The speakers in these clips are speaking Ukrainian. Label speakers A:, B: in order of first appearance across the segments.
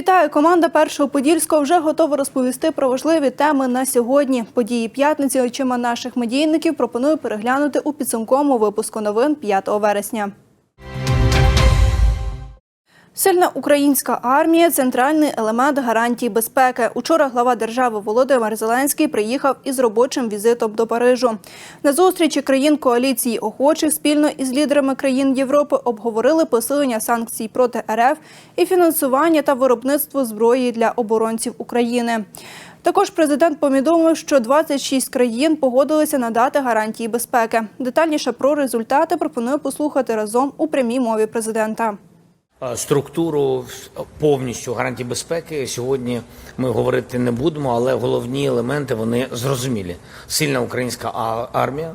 A: Вітаю! Команда першого подільського вже готова розповісти про важливі теми на сьогодні. Події п'ятниці очима наших медійників пропоную переглянути у підсумковому випуску новин 5 вересня. Сильна українська армія центральний елемент гарантій безпеки. Учора глава держави Володимир Зеленський приїхав із робочим візитом до Парижу. На зустрічі країн коаліції охочих спільно із лідерами країн Європи обговорили посилення санкцій проти РФ і фінансування та виробництво зброї для оборонців України. Також президент повідомив, що 26 країн погодилися надати гарантії безпеки. Детальніше про результати пропоную послухати разом у прямій мові президента.
B: Структуру повністю гарантій безпеки сьогодні ми говорити не будемо, але головні елементи вони зрозумілі. Сильна українська армія,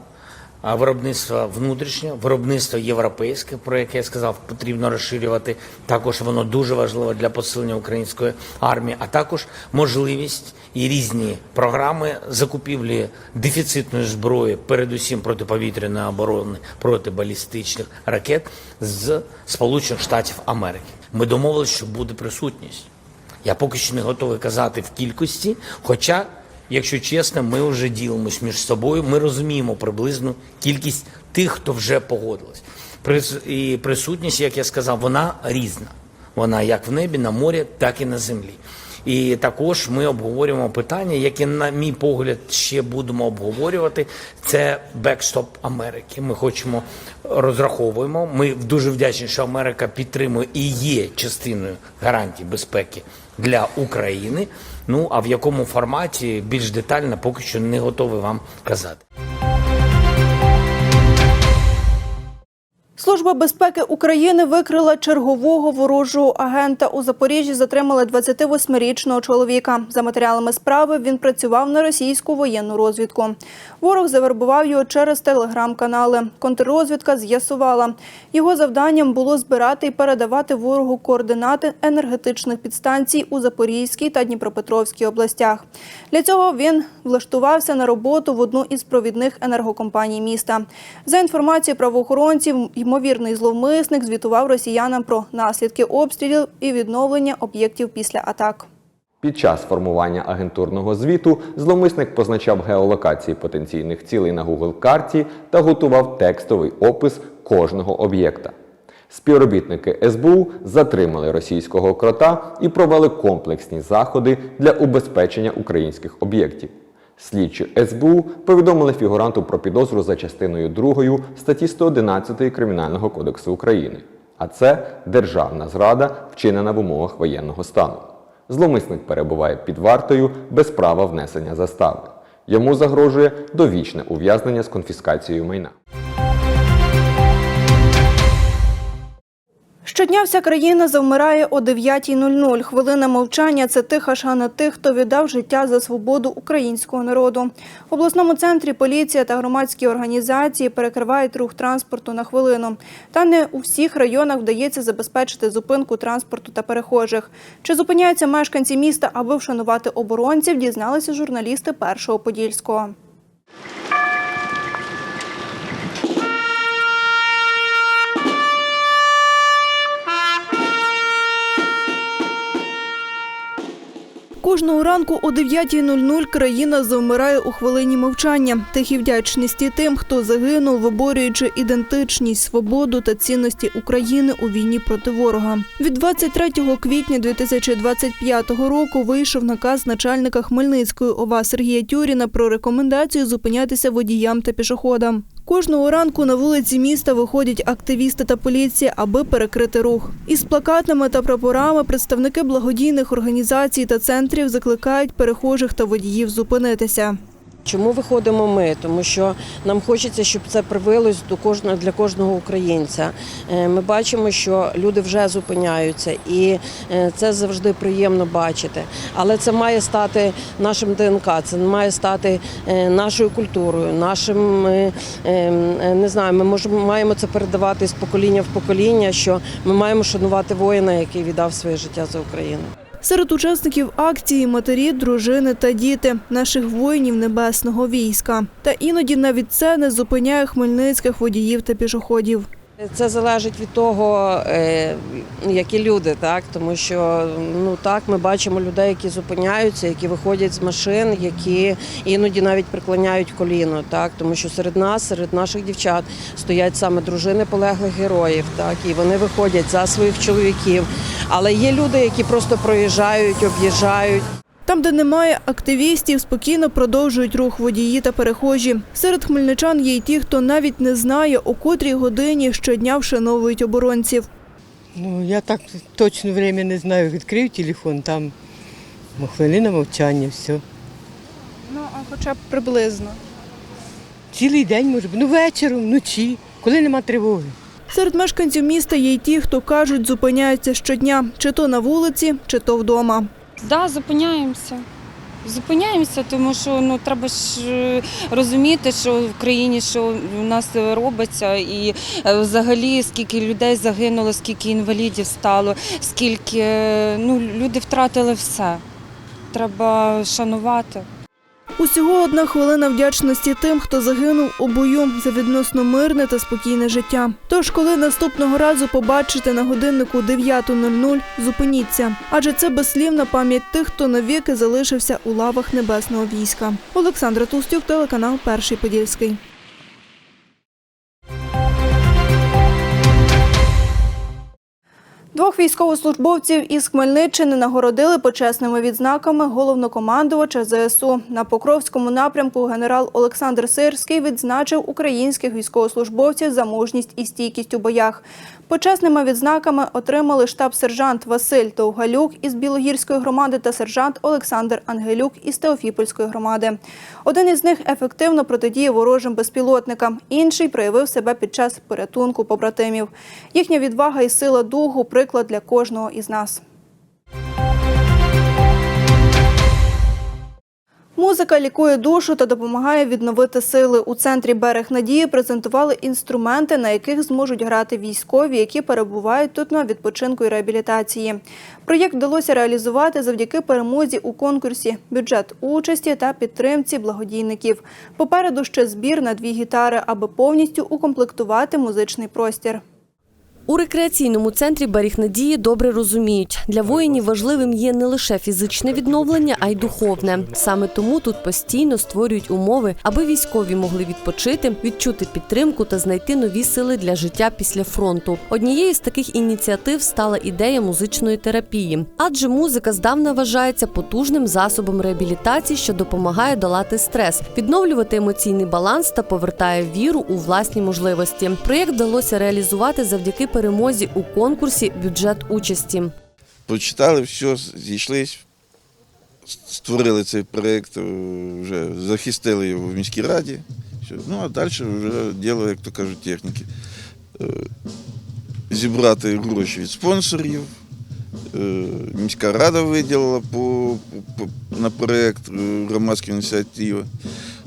B: виробництво внутрішнє, виробництво європейське, про яке я сказав, потрібно розширювати. Також воно дуже важливо для посилення української армії, а також можливість і різні програми закупівлі дефіцитної зброї, передусім протиповітряної оборони, протибалістичних ракет з Сполучених Штатів Америки. Ми домовилися, що буде присутність. Я поки що не готовий казати в кількості, хоча, якщо чесно, ми вже ділимось між собою. Ми розуміємо приблизну кількість тих, хто вже погодилась. І присутність, як я сказав, вона різна. Вона як в небі, на морі, так і на землі. І також ми обговорюємо питання, яке, на мій погляд, ще будемо обговорювати. Це бекстоп Америки. Ми хочемо розраховуємо. Ми дуже вдячні, що Америка підтримує і є частиною гарантій безпеки для України. Ну а в якому форматі більш детально поки що не готовий вам казати.
A: Служба безпеки України викрила чергового ворожого агента. У Запоріжжі затримали 28-річного чоловіка. За матеріалами справи він працював на російську воєнну розвідку. Ворог завербував його через телеграм-канали. Контррозвідка з'ясувала. Його завданням було збирати і передавати ворогу координати енергетичних підстанцій у Запорізькій та Дніпропетровській областях. Для цього він влаштувався на роботу в одну із провідних енергокомпаній міста. За інформацією правоохоронців, ймовірний зловмисник звітував росіянам про наслідки обстрілів і відновлення об'єктів після атак.
C: Під час формування агентурного звіту зловмисник позначав геолокації потенційних цілей на Google карті та готував текстовий опис кожного об'єкта. Співробітники СБУ затримали російського крота і провели комплексні заходи для убезпечення українських об'єктів. Слідчі СБУ повідомили фігуранту про підозру за частиною 2 статті 111 Кримінального кодексу України. А це державна зрада, вчинена в умовах воєнного стану. Зломисник перебуває під вартою без права внесення застави. Йому загрожує довічне ув'язнення з конфіскацією майна.
A: Щодня вся країна завмирає о 9.00. Хвилина мовчання – це тиха шана тих, хто віддав життя за свободу українського народу. В обласному центрі поліція та громадські організації перекривають рух транспорту на хвилину. Та не у всіх районах вдається забезпечити зупинку транспорту та перехожих. Чи зупиняються мешканці міста, аби вшанувати оборонців, дізналися журналісти Першого Подільського. Кожного ранку о 9.00 країна завмирає у хвилині мовчання. Тихі вдячності тим, хто загинув, виборюючи ідентичність, свободу та цінності України у війні проти ворога. Від 23 квітня 2025 року вийшов наказ начальника Хмельницької ОВА Сергія Тюріна про рекомендацію зупинятися водіям та пішоходам. Кожного ранку на вулиці міста виходять активісти та поліція, аби перекрити рух. Із плакатами та прапорами представники благодійних організацій та центрів закликають перехожих та водіїв зупинитися.
D: Чому виходимо ми? Тому що нам хочеться, щоб це привилось до кожного для кожного українця. Е, Ми бачимо, що люди вже зупиняються, і е, це завжди приємно бачити. Але це має стати нашим ДНК, це має стати е, нашою культурою, нашим е, е, не знаю. Ми можемо маємо це передавати з покоління в покоління. Що ми маємо шанувати воїна, який віддав своє життя за Україну.
A: Серед учасників акції матері, дружини та діти наших воїнів небесного війська. Та іноді навіть це не зупиняє хмельницьких водіїв та пішоходів.
D: Це залежить від того, е, які люди, так тому що ну так ми бачимо людей, які зупиняються, які виходять з машин, які іноді навіть преклоняють коліно, так тому що серед нас, серед наших дівчат, стоять саме дружини полеглих героїв, так і вони виходять за своїх чоловіків. Але є люди, які просто проїжджають, об'їжджають.
A: Там, де немає активістів, спокійно продовжують рух водії та перехожі. Серед хмельничан є й ті, хто навіть не знає, о котрій годині щодня вшановують оборонців.
E: Ну, я так точно время не знаю. Відкрив телефон, там хвилина мовчання, все.
A: Ну, а хоча б приблизно.
E: Цілий день може бути, ну вечором, вночі, коли нема тривоги.
A: Серед мешканців міста є й ті, хто кажуть, зупиняються щодня, чи то на вулиці, чи то вдома.
F: Да, зупиняємося. Зупиняємося, тому що ну треба ж е, розуміти, що в країні що в нас робиться, і е, взагалі скільки людей загинуло, скільки інвалідів стало, скільки е, ну люди втратили все. Треба шанувати.
A: Усього одна хвилина вдячності тим, хто загинув у бою за відносно мирне та спокійне життя. Тож, коли наступного разу побачите на годиннику 9.00, зупиніться, адже це безслівна пам'ять тих, хто навіки залишився у лавах небесного війська. Олександра Тустюк, телеканал Перший Подільський. Двох військовослужбовців із Хмельниччини нагородили почесними відзнаками головнокомандувача ЗСУ. На Покровському напрямку генерал Олександр Сирський відзначив українських військовослужбовців за мужність і стійкість у боях. Почесними відзнаками отримали штаб-сержант Василь Довгалюк із Білогірської громади та сержант Олександр Ангелюк із Теофіпольської громади. Один із них ефективно протидіє ворожим безпілотникам, інший проявив себе під час порятунку побратимів. Їхня відвага і сила духу приклад для кожного із нас. Музика лікує душу та допомагає відновити сили. У центрі Берег Надії презентували інструменти, на яких зможуть грати військові, які перебувають тут на відпочинку і реабілітації. Проєкт вдалося реалізувати завдяки перемозі у конкурсі, бюджет участі та підтримці благодійників. Попереду ще збір на дві гітари, аби повністю укомплектувати музичний простір.
G: У рекреаційному центрі «Беріг Надії» добре розуміють, для воїнів важливим є не лише фізичне відновлення, а й духовне. Саме тому тут постійно створюють умови, аби військові могли відпочити, відчути підтримку та знайти нові сили для життя після фронту. Однією з таких ініціатив стала ідея музичної терапії, адже музика здавна вважається потужним засобом реабілітації, що допомагає долати стрес, відновлювати емоційний баланс та повертає віру у власні можливості. Проєкт вдалося реалізувати завдяки перемозі у конкурсі бюджет участі.
H: Прочитали все, зійшлись, створили цей проєкт, е, вже захистили його в міській раді. Все. Ну а далі вже діло, як то кажуть, техніки. Е, Зібрати гроші від спонсорів. Е, Міська рада виділила по, по, на проєкт громадська ініціатива.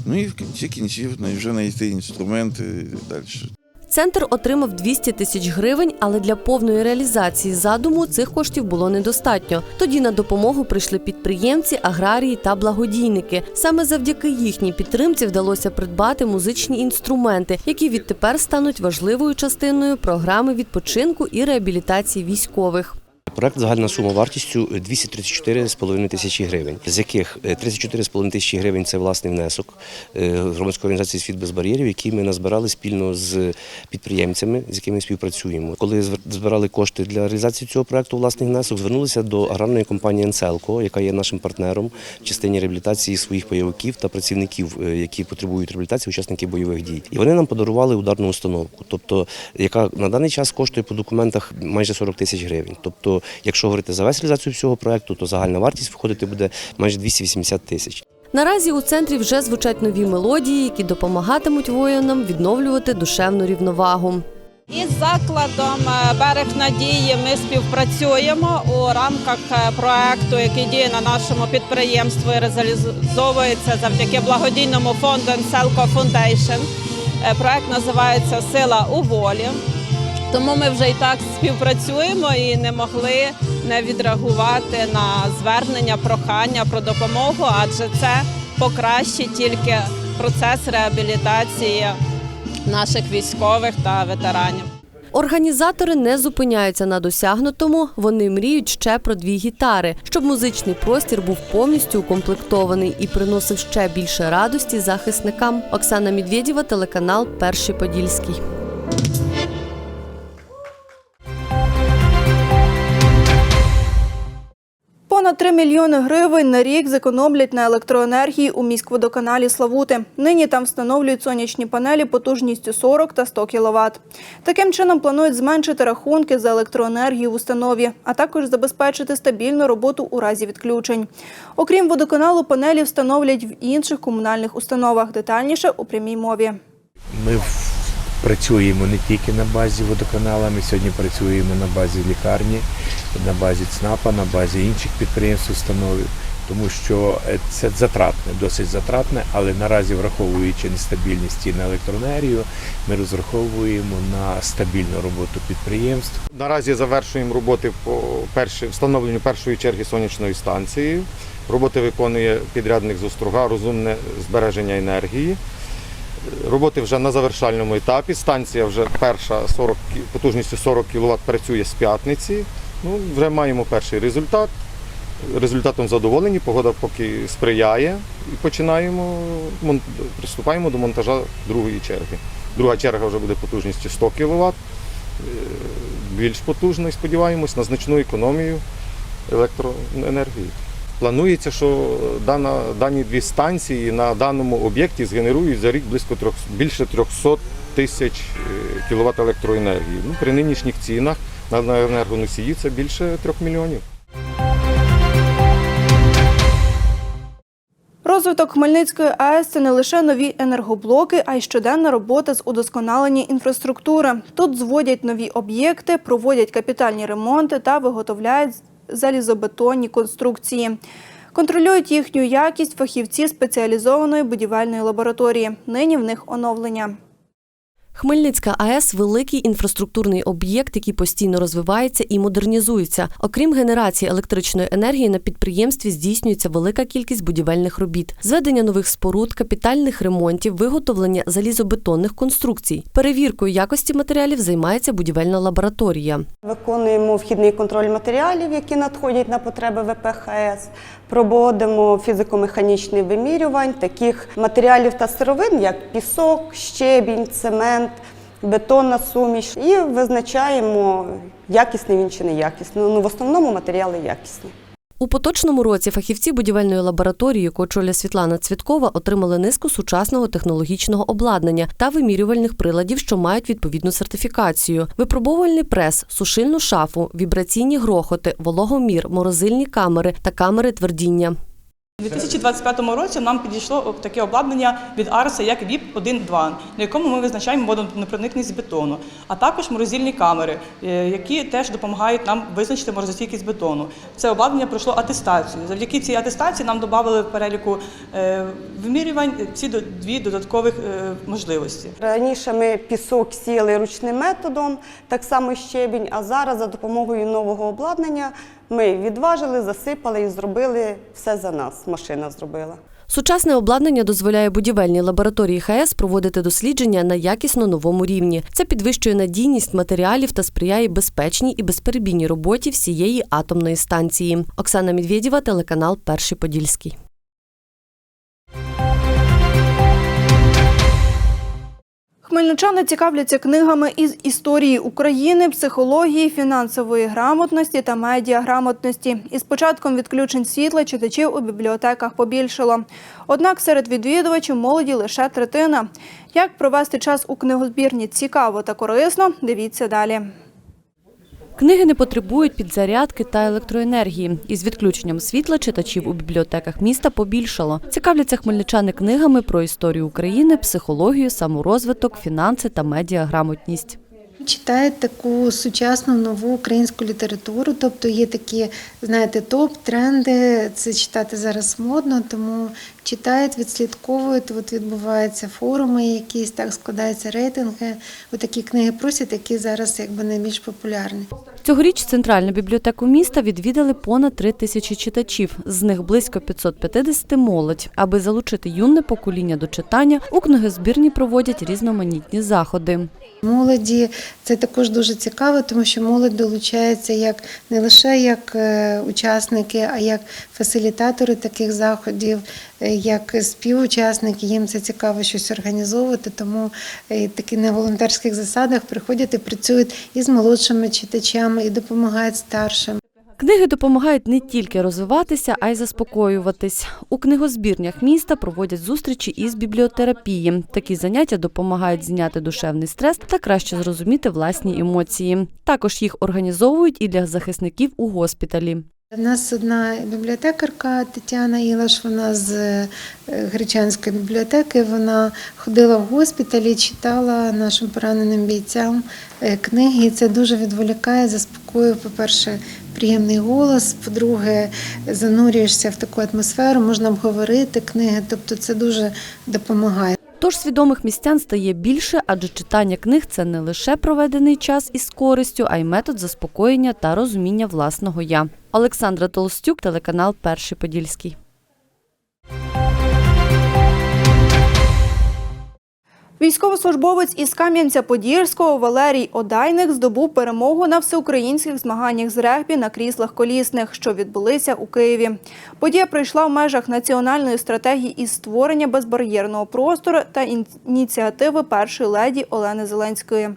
H: Ну і в кінці кінців ну, вже знайти інструменти і далі.
G: Центр отримав 200 тисяч гривень, але для повної реалізації задуму цих коштів було недостатньо. Тоді на допомогу прийшли підприємці, аграрії та благодійники. Саме завдяки їхній підтримці вдалося придбати музичні інструменти, які відтепер стануть важливою частиною програми відпочинку і реабілітації військових.
I: Проект загальна сума вартістю 234,5 тисячі гривень, з яких е, 34,5 тисячі гривень це власний внесок е, громадської організації Світ без бар'єрів, який ми назбирали спільно з підприємцями, з якими співпрацюємо. Коли збирали кошти для реалізації цього проекту, власний внесок, звернулися до аграрної компанії «Енселко», яка є нашим партнером в частині реабілітації своїх бойовиків та працівників, е, які потребують реабілітації, учасників бойових дій. І вони нам подарували ударну установку, тобто яка на даний час коштує по документах майже 40 тисяч гривень. Тобто, якщо говорити за весь реалізацію всього проекту, то загальна вартість виходити буде майже 280 тисяч.
G: Наразі у центрі вже звучать нові мелодії, які допомагатимуть воїнам відновлювати душевну рівновагу.
J: Із закладом е, Берег Надії ми співпрацюємо у рамках е, проекту, який діє на нашому підприємстві і реалізовується завдяки благодійному фонду Foundation. Е, Проект називається Сила у волі. Тому ми вже і так співпрацюємо і не могли не відреагувати на звернення, прохання про допомогу, адже це покращить тільки процес реабілітації наших військових та ветеранів.
G: Організатори не зупиняються на досягнутому. Вони мріють ще про дві гітари, щоб музичний простір був повністю укомплектований і приносив ще більше радості захисникам. Оксана Медведєва, телеканал Перший Подільський.
A: Понад 3 мільйони гривень на рік зекономлять на електроенергії у міськводоканалі Славути. Нині там встановлюють сонячні панелі потужністю 40 та 100 кВт. Таким чином планують зменшити рахунки за електроенергію в установі, а також забезпечити стабільну роботу у разі відключень. Окрім водоканалу, панелі встановлять в інших комунальних установах. Детальніше у прямій мові.
K: Ми працюємо не тільки на базі водоканала, ми сьогодні працюємо на базі лікарні, на базі ЦНАПа, на базі інших підприємств, установ, тому що е, це затратне, досить затратне, але наразі, враховуючи нестабільність цін на електроенергію, ми розраховуємо на стабільну роботу підприємств.
L: Наразі завершуємо роботи по перші, встановленню першої черги сонячної станції. Роботи виконує підрядник з Острога, розумне збереження енергії. Роботи вже на завершальному етапі. Станція вже перша 40, потужністю 40 кВт працює з п'ятниці. Ну, вже маємо перший результат. Результатом задоволені, погода поки сприяє і починаємо приступаємо до монтажа другої черги. Друга черга вже буде потужністю 100 кВт більш потужно і сподіваємось на значну економію електроенергії. Планується, що дана, дані дві станції на даному об'єкті згенерують за рік близько трьох, більше 300 тисяч кВт електроенергії. Ну, при нинішніх цінах на на енергоносії це більше трьох мільйонів.
A: Розвиток Хмельницької АЕС це не лише нові енергоблоки, а й щоденна робота з удосконалення інфраструктури. Тут зводять нові об'єкти, проводять капітальні ремонти та виготовляють залізобетонні конструкції. Контролюють їхню якість фахівці спеціалізованої будівельної лабораторії. Нині в них оновлення.
G: Хмельницька АЕС великий інфраструктурний об'єкт, який постійно розвивається і модернізується. Окрім генерації електричної енергії, на підприємстві здійснюється велика кількість будівельних робіт, зведення нових споруд, капітальних ремонтів, виготовлення залізобетонних конструкцій. Перевіркою якості матеріалів займається будівельна лабораторія.
M: Виконуємо вхідний контроль матеріалів, які надходять на потреби ВПХС. Проводимо фізико-механічні вимірювань таких матеріалів та сировин, як пісок, щебінь, цемент, бетонна суміш. І визначаємо, якісний він чи неякісний. Ну, в основному матеріали якісні.
G: У поточному році фахівці будівельної лабораторії, яку очолює Світлана Цвіткова, отримали низку сучасного технологічного обладнання та вимірювальних приладів, що мають відповідну сертифікацію: випробовувальний прес, сушильну шафу, вібраційні грохоти, вологомір, морозильні камери та камери твердіння.
N: У 2025 році нам підійшло таке обладнання від Арса як vip 1.2, на якому ми визначаємо водонепроникність бетону, а також морозильні камери, е, які теж допомагають нам визначити морозостійкість бетону. Це обладнання пройшло атестацію. Завдяки цій атестації нам додали в переліку е, вимірювань ці дві додаткових е, можливості.
M: Раніше ми пісок сіяли ручним методом, так само щебінь, а зараз за допомогою нового обладнання ми відважили, засипали і зробили все за нас. Машина зробила.
G: Сучасне обладнання дозволяє будівельній лабораторії ХАЕС проводити дослідження на якісно новому рівні. Це підвищує надійність матеріалів та сприяє безпечній і безперебійній роботі всієї атомної станції. Оксана Медведєва, телеканал Перший Подільський.
A: Хмельничани цікавляться книгами із історії України, психології, фінансової грамотності та медіаграмотності. Із початком відключень світла читачів у бібліотеках побільшало. Однак серед відвідувачів молоді лише третина. Як провести час у книгозбірні цікаво та корисно, дивіться далі.
O: Книги не потребують підзарядки та електроенергії. Із відключенням світла читачів у бібліотеках міста побільшало. Цікавляться хмельничани книгами про історію України, психологію, саморозвиток, фінанси та медіаграмотність.
P: Читають таку сучасну нову українську літературу, тобто є такі, знаєте, топ-тренди. Це читати зараз модно, тому читають, відслідковують. От відбуваються форуми, якісь так складаються рейтинги. Отакі книги просять, які зараз якби найбільш популярні.
O: Цьогоріч центральну бібліотеку міста відвідали понад три тисячі читачів, з них близько 550 – молодь. Аби залучити юне покоління до читання, у книгозбірні проводять різноманітні заходи.
P: Молоді це також дуже цікаво, тому що молодь долучається як не лише як е, учасники, а як фасилітатори таких заходів, е, як співучасники. Їм це цікаво щось організовувати, тому е, такі на волонтерських засадах приходять і працюють із молодшими читачами і допомагають старшим.
O: Книги допомагають не тільки розвиватися, а й заспокоюватись. У книгозбірнях міста проводять зустрічі із бібліотерапії. Такі заняття допомагають зняти душевний стрес та краще зрозуміти власні емоції. Також їх організовують і для захисників у госпіталі.
P: У нас одна бібліотекарка Тетяна Ілаш, вона з е, Гречанської бібліотеки. Вона ходила в госпіталі, читала нашим пораненим бійцям е, книги. Це дуже відволікає, заспокоює, по-перше, приємний голос. По-друге, занурюєшся в таку атмосферу, можна обговорити книги, тобто це дуже допомагає.
O: Тож свідомих містян стає більше, адже читання книг це не лише проведений час із користю, а й метод заспокоєння та розуміння власного я. Олександра Толстюк, телеканал Перший Подільський.
A: Військовослужбовець із Кам'янця-Подільського Валерій Одайник здобув перемогу на всеукраїнських змаганнях з регбі на кріслах колісних, що відбулися у Києві. Подія пройшла в межах національної стратегії із створення безбар'єрного простору та ініціативи першої леді Олени Зеленської.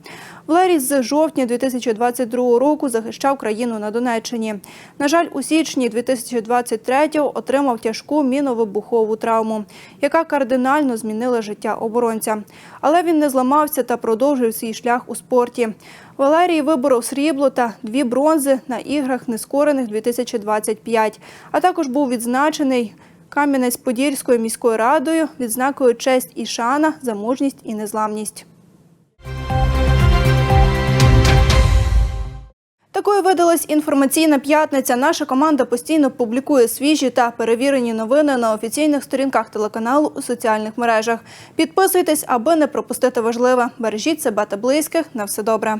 A: Валерій з жовтня 2022 року захищав країну на Донеччині. На жаль, у січні 2023-го отримав тяжку міновибухову травму, яка кардинально змінила життя оборонця. Але він не зламався та продовжив свій шлях у спорті. Валерій виборов срібло та дві бронзи на іграх нескорених 2025, а також був відзначений Кам'янець-Подільською міською радою відзнакою честь і шана за мужність і незламність. Такою видалась інформаційна п'ятниця. Наша команда постійно публікує свіжі та перевірені новини на офіційних сторінках телеканалу у соціальних мережах. Підписуйтесь, аби не пропустити важливе. Бережіть себе та близьких. На все добре.